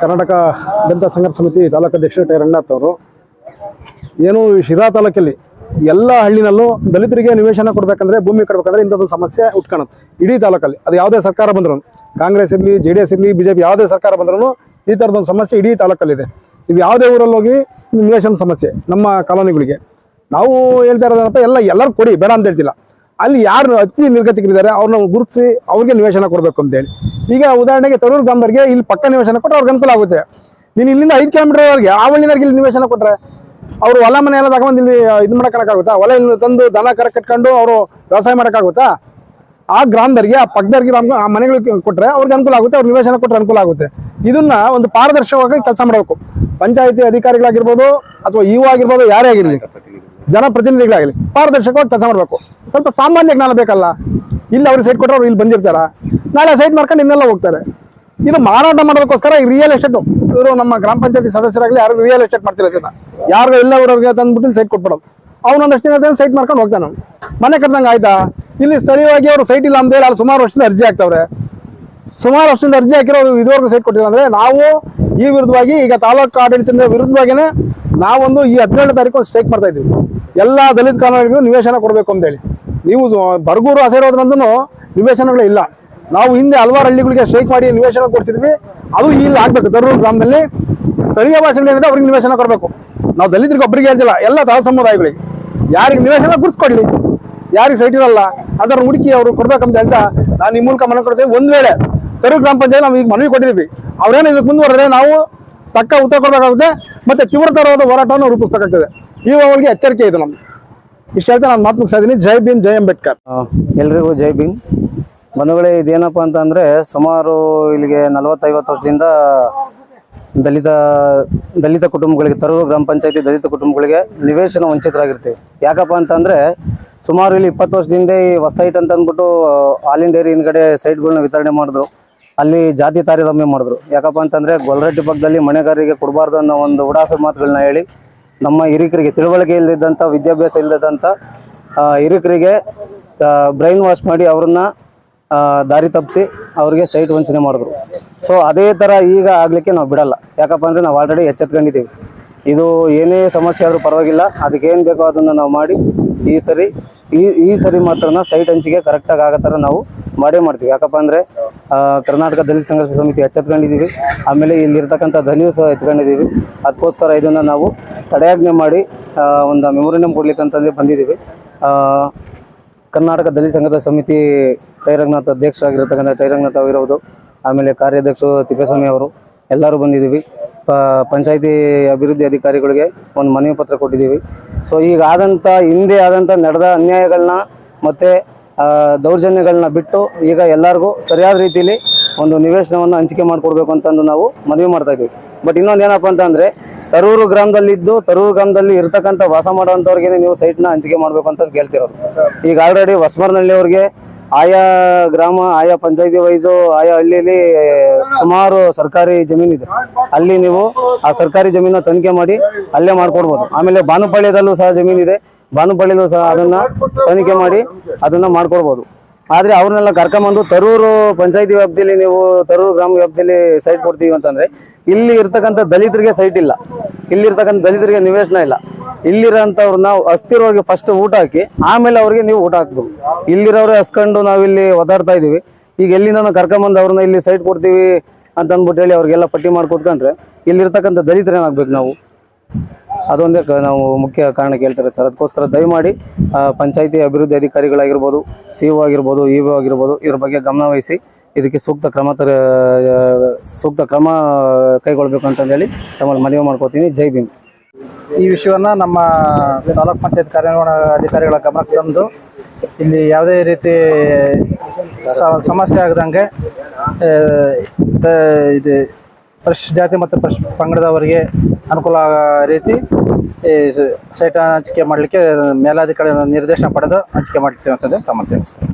ಕರ್ನಾಟಕ ದಲಿತ ಸಂಘರ್ಷ ಸಮಿತಿ ತಾಲೂಕು ಅಧ್ಯಕ್ಷ ಟಿ ರಂಗನಾಥ್ ಅವರು, ಏನು ಶಿರಾ ತಾಲೂಕಲ್ಲಿ ಎಲ್ಲ ಹಳ್ಳಿನಲ್ಲೂ ದಲಿತರಿಗೆ ನಿವೇಶನ ಕೊಡಬೇಕಂದ್ರೆ, ಭೂಮಿ ಕೊಡಬೇಕಂದ್ರೆ ಇಂಥದ್ದು ಸಮಸ್ಯೆ ಉಟ್ಕೊಳುತ್ತೆ ಇಡೀ ತಾಲೂಕಲ್ಲಿ. ಅದು ಯಾವುದೇ ಸರ್ಕಾರ ಬಂದ್ರು, ಕಾಂಗ್ರೆಸ್ ಇರಲಿ, ಜೆ ಡಿ ಎಸ್ ಇರಲಿ ಬಿಜೆಪಿ ಯಾವುದೇ ಸರ್ಕಾರ ಬಂದ್ರೂ ಈ ಥರದೊಂದು ಸಮಸ್ಯೆ ಇಡೀ ತಾಲೂಕಲ್ಲಿದೆ. ಇದು ಯಾವುದೇ ಊರಲ್ಲಿ ಹೋಗಿ ನಿವೇಶನ ಸಮಸ್ಯೆ ನಮ್ಮ ಕಾಲೋನಿಗಳಿಗೆ. ನಾವು ಹೇಳ್ತಾ ಇರೋದೇನಪ್ಪ ಎಲ್ಲ ಎಲ್ಲರೂ ಕೊಡಿ, ಬೇಡ ಅಂತ ಹೇಳ್ತಿಲ್ಲ. ಅಲ್ಲಿ ಯಾರು ಅತಿ ನಿರ್ಗತಿಕರಿದ್ದಾರೆ ಅವ್ರನ್ನ ಗುರುತಿಸಿ ಅವ್ರಿಗೆ ನಿವೇಶನ ಕೊಡಬೇಕು ಅಂತೇಳಿ. ಈಗ ಉದಾಹರಣೆಗೆ ತರೂರು ಗಂಬರ್ಗೆ ಇಲ್ಲಿ ಪಕ್ಕ ನಿವೇಶನ ಕೊಟ್ಟರೆ ಅವ್ರಿಗೆ ಅನುಕೂಲ ಆಗುತ್ತೆ. ನೀನು ಇಲ್ಲಿಂದ ಐದು ಕಿಲೋಮೀಟರ್ ಅವರಿಗೆ ಆ ಹಳ್ಳಿನವ್ರಿಗೆ ಇಲ್ಲಿ ನಿವೇಶನ ಕೊಟ್ಟರೆ ಅವರು ಹೊಲ ಮನೆ ಎಲ್ಲ ತಗೊಂಡು ಇಲ್ಲಿ ಇದು ಮಾಡೋಕ್ಕಾಗುತ್ತಾ? ಹೊಲ ಇಲ್ಲಿ ತಂದು ದನ ಕರ ಕಟ್ಕೊಂಡು ಅವರು ವ್ಯವಸಾಯ ಮಾಡೋಕ್ಕಾಗುತ್ತಾ? ಆ ಗ್ರಾಮದರಿಗೆ ಆ ಪಕ್ಕದವ್ರಿಗೆ ಆ ಮನೆಗಳಿಗೆ ಕೊಟ್ಟರೆ ಅವ್ರಿಗೆ ಅನುಕೂಲ ಆಗುತ್ತೆ ಅವ್ರ ನಿವೇಶನ ಕೊಟ್ಟರೆ ಅನುಕೂಲ ಆಗುತ್ತೆ. ಇದನ್ನ ಒಂದು ಪಾರದರ್ಶಕವಾಗಿ ಕೆಲಸ ಮಾಡಬೇಕು. ಪಂಚಾಯತಿ ಅಧಿಕಾರಿಗಳಾಗಿರ್ಬೋದು ಅಥವಾ ಇವು ಆಗಿರ್ಬೋದು, ಯಾರೇ ಆಗಿರಲಿ. ಜನಪ್ರತಿನಿಧಿಗಳಾಗಲಿ, ಪಾರದರ್ಶಕವಾಗಿ ಕೆಲಸ ಮಾಡಬೇಕು. ಸ್ವಲ್ಪ ಸಾಮಾನ್ಯ ಜ್ಞಾನ ಬೇಕಲ್ಲ? ಇಲ್ಲಿ ಅವ್ರಿಗೆ ಸೈಟ್ ಕೊಟ್ಟರೆ ಅವ್ರು ಇಲ್ಲಿ ಬಂದಿರ್ತಾರ? ನಾಳೆ ಸೈಟ್ ಮಾಡ್ಕೊಂಡು ಇನ್ನೆಲ್ಲ ಹೋಗ್ತಾರೆ. ಇದು ಮಾರಾಟ ಮಾಡೋದಕ್ಕೋಸ್ಕರ ಈ ರಿಯಲ್ ಎಸ್ಟೇಟ್ ಇವರು ನಮ್ಮ ಗ್ರಾಮ ಪಂಚಾಯತಿ ಸದಸ್ಯರಾಗಲಿ ಯಾರು ರಿಯಲ್ ಎಸ್ಟೇಟ್ ಮಾಡ್ತಿರೋದಿಲ್ಲ ಯಾರು ಎಲ್ಲ ಊರವ್ರಿಗೆ ತಂದ್ಬಿಟ್ಟು ಸೈಟ್ ಕೊಟ್ಬಿಡೋದು. ಅವನೊಂದಷ್ಟು ದಿನ ಸೈಟ್ ಮಾಡ್ಕೊಂಡು ಹೋಗ್ತಾನೆ ಮನೆ ಕಟ್ಟಿದಂಗೆ ಆಯ್ತಾ? ಇಲ್ಲಿ ಸರಿಯಾಗಿ ಅವರು ಸೈಟ್ ಇಲ್ಲ ಅಂದೇಳಿ ಅಲ್ಲಿ ಸುಮಾರು ವರ್ಷದಿಂದ ಅರ್ಜಿ ಹಾಕ್ತವ್ರೆ. ಸುಮಾರು ವರ್ಷದಿಂದ ಅರ್ಜಿ ಹಾಕಿರೋ ಇದುವರೆಗೂ ಸೈಟ್ ಕೊಟ್ಟಿಲ್ಲ ಅಂದರೆ ನಾವು ಈ ವಿರುದ್ಧವಾಗಿ, ಈಗ ತಾಲೂಕು ಆಡಳಿತದ ವಿರುದ್ಧವಾಗಿನೇ ನಾವೊಂದು ಈ ಹದಿನೇಳು ತಾರೀಕು ಒಂದು ಸ್ಟ್ರೈಕ್ ಮಾಡ್ತಾ ಇದ್ದೀವಿ. ಎಲ್ಲ ದಲಿತ ಕಾನೂನಿಗೂ ನಿವೇಶನ ಕೊಡಬೇಕು ಅಂತೇಳಿ. ನೀವು ಬರಗೂರು ಹಸಿರೋದ್ರಂದೂ ನಿವೇಶನಗಳು ಇಲ್ಲ. ನಾವು ಹಿಂದೆ ಹಲವಾರು ಹಳ್ಳಿಗಳಿಗೆ ಸ್ಟ್ರೈಕ್ ಮಾಡಿ ನಿವೇಶನ ಕೊಡ್ತಿದ್ವಿ ಅದು ಇಲ್ಲಿ ಆಗಬೇಕು ದರೂರು ಗ್ರಾಮದಲ್ಲಿ. ಸ್ಥಳೀಯ ಭಾಷೆಗಳೇನಿದೆ ಅವ್ರಿಗೆ ನಿವೇಶನ ಕೊಡಬೇಕು. ನಾವು ದಲಿತರಿಗೆ ಒಬ್ಬರಿಗೆ ಹೇಳ್ತಿಲ್ಲ, ಎಲ್ಲ ತಳ ಸಮುದಾಯಗಳಿಗೆ. ಯಾರಿಗೆ ನಿವೇಶನ ಗುರ್ಸ್ಕೊಡ್ಲಿ ಯಾರಿಗೆ ಸೈಟ್ ಇರಲ್ಲ, ಅದರ ಹುಡುಕಿ ಅವರು ಕೊಡ್ಬೇಕಂತ ಹೇಳ್ತಾ ನಾನು ಈ ಮೂಲಕ ಮನೆ ಕೊಡ್ತೇವೆ ಒಂದ್ ವೇಳೆ ತರೂರು ಗ್ರಾಮ ಪಂಚಾಯತ್ ನಾವು ಈಗ ಮನವಿ ಕೊಟ್ಟಿದ್ದೀವಿ ಅವ್ರೇನು ಇದಕ್ಕೆ ಮುಂದುವರೆದ್ರೆ ನಾವು ತಕ್ಕ ಉತ್ತರ ಕೊಡಬೇಕಾಗುತ್ತೆ, ಮತ್ತೆ ತೀವ್ರತರವಾದ ಹೋರಾಟವನ್ನು ರೂಪಿಸಬೇಕಾಗ್ತದೆ. ಈ ಅವಳಿಗೆ ಎಚ್ಚರಿಕೆ ಇದೆ ನಮ್ಗೆ ಇಷ್ಟು ಹೇಳ್ತಾ ನಾನು ಮಾತು ಮುಗಿಸ್ತಾ ಜೈ ಭೀಮ್, ಜೈ ಅಂಬೇಡ್ಕರ್. ಎಲ್ರಿಗೂ ಜೈ ಭೀಮ್. ಬಂಧುಗಳೇ ಇದೇನಪ್ಪ ಅಂತಂದ್ರೆ ಸುಮಾರು ಇಲ್ಲಿಗೆ ನಲವತ್ತೈವತ್ತು ವರ್ಷದಿಂದ ದಲಿತ ದಲಿತ ಕುಟುಂಬಗಳಿಗೆ, ತರೂರು ಗ್ರಾಮ ಪಂಚಾಯತಿ ದಲಿತ ಕುಟುಂಬಗಳಿಗೆ ನಿವೇಶನ ವಂಚಿತರಾಗಿರ್ತೀವಿ. ಯಾಕಪ್ಪ ಅಂತಂದರೆ ಸುಮಾರು ಇಲ್ಲಿ ಇಪ್ಪತ್ತು ವರ್ಷದಿಂದ ಈ ಹೊಸ ಸೈಟ್ ಅಂತ ಅಂದ್ಬಿಟ್ಟು ಆಲ್ ಇಂಡಿಯಾ ಹಿಂದ್ಗಡೆ ಸೈಟ್ಗಳನ್ನ ವಿತರಣೆ ಮಾಡಿದ್ರು. ಅಲ್ಲಿ ಜಾತಿ ತಾರತಮ್ಯ ಮಾಡಿದ್ರು. ಯಾಕಪ್ಪ ಅಂತಂದ್ರೆ ಗೊಲ್ರಟ್ಟಿ ಪಕ್ಕದಲ್ಲಿ ಮನೆಗಾರರಿಗೆ ಕೊಡಬಾರ್ದು ಅನ್ನೋ ಒಂದು ಉಡಾಫೆ ಮಾತುಗಳನ್ನ ಹೇಳಿ ನಮ್ಮ ಹಿರಿಕರಿಗೆ ತಿಳುವಳಿಕೆ ಇಲ್ಲದಂತ ವಿದ್ಯಾಭ್ಯಾಸ ಇಲ್ಲದಂಥ ಹಿರಿಕರಿಗೆ ಬ್ರೈನ್ ವಾಶ್ ಮಾಡಿ ಅವ್ರನ್ನ ದಾರಿ ತಪ್ಪಿಸಿ ಅವ್ರಿಗೆ ಸೈಟ್ ವಂಚನೆ ಮಾಡಿದ್ರು. ಸೊ ಅದೇ ಥರ ಈಗ ಆಗಲಿಕ್ಕೆ ನಾವು ಬಿಡಲ್ಲ. ಯಾಕಪ್ಪ ಅಂದರೆ ನಾವು ಆಲ್ರೆಡಿ ಎಚ್ಚೆತ್ಕೊಂಡಿದ್ದೀವಿ. ಇದು ಏನೇ ಸಮಸ್ಯೆ ಆದರೂ ಪರವಾಗಿಲ್ಲ. ಅದಕ್ಕೆ ಏನು ಬೇಕೋ ಅದನ್ನು ನಾವು ಮಾಡಿ ಈ ಸರಿ, ಈ ಈ ಸರಿ ಮಾತ್ರನ ಸೈಟ್ ಹಂಚಿಕೆ ಕರೆಕ್ಟಾಗಿ ಆಗೋ ಥರ ನಾವು ಮಾಡೇ ಮಾಡ್ತೀವಿ. ಯಾಕಪ್ಪ ಅಂದರೆ ಕರ್ನಾಟಕ ದಲಿತ ಸಂಘರ್ಷ ಸಮಿತಿ ಎಚ್ಚೆತ್ಕೊಂಡಿದ್ದೀವಿ. ಆಮೇಲೆ ಇಲ್ಲಿರ್ತಕ್ಕಂಥ ಧ್ವನಿಯೂ ಸಹ ಎತ್ಕೊಂಡಿದ್ದೀವಿ ಅದಕ್ಕೋಸ್ಕರ ಇದನ್ನು ನಾವು ತಡೆಯಾಜ್ಞೆ ಮಾಡಿ ಒಂದು ಮೆಮೊರೇಂಡಮ್ ಕೊಡ್ಲಿಕ್ಕೆ ಅಂತಂದು ಬಂದಿದ್ದೀವಿ. ಕರ್ನಾಟಕ ದಲಿತ ಸಂಘದ ಸಮಿತಿ ಟೈರಂಗನಾಥ್ ಅಧ್ಯಕ್ಷರಾಗಿರ್ತಕ್ಕಂಥ ಟೈರಂಗನಾಥ್ ಆಗಿರ್ಬೋದು ಆಮೇಲೆ ಕಾರ್ಯಾಧ್ಯಕ್ಷರು ತಿಪ್ಪೇಸ್ವಾಮಿ ಅವರು ಎಲ್ಲರೂ ಬಂದಿದ್ದೀವಿ. ಪಂಚಾಯತಿ ಅಭಿವೃದ್ಧಿ ಅಧಿಕಾರಿಗಳಿಗೆ ಒಂದು ಮನವಿ ಪತ್ರ ಕೊಟ್ಟಿದ್ದೀವಿ. ಸೊ ಈಗ ಆದಂಥ, ಹಿಂದೆ ಆದಂಥ ನಡೆದ ಅನ್ಯಾಯಗಳನ್ನ ಮತ್ತು ದೌರ್ಜನ್ಯಗಳನ್ನ ಬಿಟ್ಟು ಈಗ ಎಲ್ಲರಿಗೂ ಸರಿಯಾದ ರೀತಿಯಲ್ಲಿ ಒಂದು ನಿವೇಶನವನ್ನು ಹಂಚಿಕೆ ಮಾಡಿಕೊಡ್ಬೇಕು ಅಂತಂದು ನಾವು ಮನವಿ ಮಾಡ್ತಾ ಇದ್ದೀವಿ ಬಟ್ ಇನ್ನೊಂದು ಏನಪ್ಪ ಅಂತಂದರೆ, ತರೂರು ಗ್ರಾಮದಲ್ಲಿದ್ದು, ತರೂರು ಗ್ರಾಮದಲ್ಲಿ ಇರ್ತಕ್ಕಂಥ ವಾಸ ಮಾಡುವಂಥವ್ರಿಗೆ ನೀವು ಸೈಟ್ನ ಹಂಚಿಕೆ ಮಾಡಬೇಕು ಅಂತ ಕೇಳ್ತಿರೋದು. ಈಗ ಆಲ್ರೆಡಿ ಹೊಸಮರ್ನಹಳ್ಳಿ ಅವ್ರಿಗೆ ಆಯಾ ಗ್ರಾಮ, ಆಯಾ ಪಂಚಾಯತಿ ವೈಸು ಆಯಾ ಹಳ್ಳಿಯಲ್ಲಿ ಸುಮಾರು ಸರ್ಕಾರಿ ಜಮೀನಿದೆ. ಅಲ್ಲಿ ನೀವು ಆ ಸರ್ಕಾರಿ ಜಮೀನ ತನಿಖೆ ಮಾಡಿ ಅಲ್ಲೇ ಮಾಡ್ಕೊಡ್ಬೋದು. ಆಮೇಲೆ ಬಾನುಪಾಳ್ಯದಲ್ಲೂ ಸಹ ಜಮೀನಿದೆ. ಬಾನುಪಾಳ್ಯದಲ್ಲೂ ಸಹ ಅದನ್ನ ತನಿಖೆ ಮಾಡಿ ಅದನ್ನ ಮಾಡ್ಕೊಡ್ಬೋದು. ಆದ್ರೆ ಅವ್ರನ್ನೆಲ್ಲ ಕರ್ಕೊಂಬಂದು ತರೂರು ಪಂಚಾಯತಿ ವ್ಯಾಪ್ತಿಯಲ್ಲಿ ನೀವು ತರೂರು ಗ್ರಾಮ ವ್ಯಾಪ್ತಿಯಲ್ಲಿ ಸೈಟ್ ಕೊಡ್ತೀವಿ ಅಂತಂದ್ರೆ ಇಲ್ಲಿ ಇರ್ತಕ್ಕಂತ ದಲಿತರಿಗೆ ಸೈಟ್ ಇಲ್ಲ. ಇಲ್ಲಿ ಇರ್ತಕ್ಕಂತ ದಲಿತರಿಗೆ ನಿವೇಶನ ಇಲ್ಲ. ಇಲ್ಲಿರೋಂಥವ್ರನ್ನ ಅಸ್ಥಿರವಾಗಿ ಫಸ್ಟ್ ಊಟ ಹಾಕಿ ಆಮೇಲೆ ಅವ್ರಿಗೆ ನೀವು ಊಟ ಹಾಕ್ಬೇಕು. ಇಲ್ಲಿರೋರು ಹಸ್ಕೊಂಡು ನಾವಿಲ್ಲಿ ಒದಾಡ್ತಾ ಇದೀವಿ. ಈಗ ಎಲ್ಲಿಂದ ಕರ್ಕೊಂಬಂದು ಅವ್ರನ್ನ ಇಲ್ಲಿ ಸೈಟ್ ಕೊಡ್ತೀವಿ ಅಂತ ಅಂದ್ಬಿಟ್ಟು ಹೇಳಿ ಅವ್ರಿಗೆಲ್ಲ ಪಟ್ಟಿ ಮಾಡಿ ಕೂತ್ಕೊಂಡ್ರೆ ಇಲ್ಲಿರ್ತಕ್ಕಂಥ ದಲಿತರೇನಾಗ್ಬೇಕು ನಾವು. ಅದೊಂದೇ ನಾವು ಮುಖ್ಯ ಕಾರಣ ಕೇಳ್ತಾರೆ ಸರ್. ಅದಕ್ಕೋಸ್ಕರ ದಯಮಾಡಿ ಪಂಚಾಯಿತಿ ಅಭಿವೃದ್ಧಿ ಅಧಿಕಾರಿಗಳಾಗಿರ್ಬೋದು, ಸಿ ಒ ಆಗಿರ್ಬೋದು, ಇ ಒ ಆಗಿರ್ಬೋದು ಇದ್ರ ಬಗ್ಗೆ ಗಮನವಹಿಸಿ ಇದಕ್ಕೆ ಸೂಕ್ತ ಕ್ರಮ ತರ ಸೂಕ್ತ ಕ್ರಮ ಕೈಗೊಳ್ಬೇಕು ಅಂತಂದೇಳಿ ತಮ್ಮಲ್ಲಿ ಮನವಿ ಮಾಡ್ಕೋತೀನಿ. ಜೈ ಭೀಮ್. ಈ ವಿಷಯವನ್ನು ನಮ್ಮ ತಾಲೂಕ್ ಪಂಚಾಯತ್ ಕಾರ್ಯನಿರ್ವಹಣಾ ಅಧಿಕಾರಿಗಳ ಗಮನಕ್ಕೆ ತಂದು ಇಲ್ಲಿ ಯಾವುದೇ ರೀತಿ ಸಮಸ್ಯೆ ಆಗದಂಗೆ ಇದು ಪರಿಶಿಷ್ಟ ಜಾತಿ ಮತ್ತು ಪರಿಶ್ ಪಂಗಡದವರಿಗೆ ಅನುಕೂಲ ಆಗೋ ರೀತಿ ಈ ಸೈಟನ್ನು ಸೈಟ್ ಹಂಚಿಕೆ ಮಾಡಲಿಕ್ಕೆ ಮೇಲಾಧಿಕಾರಿ ನಿರ್ದೇಶನ ಪಡೆದು ಹಂಚಿಕೆ ಮಾಡ್ತೀವಿ ಅಂತಂದು ತಮ್ಮ ತಿಳಿಸ್ತೀನಿ.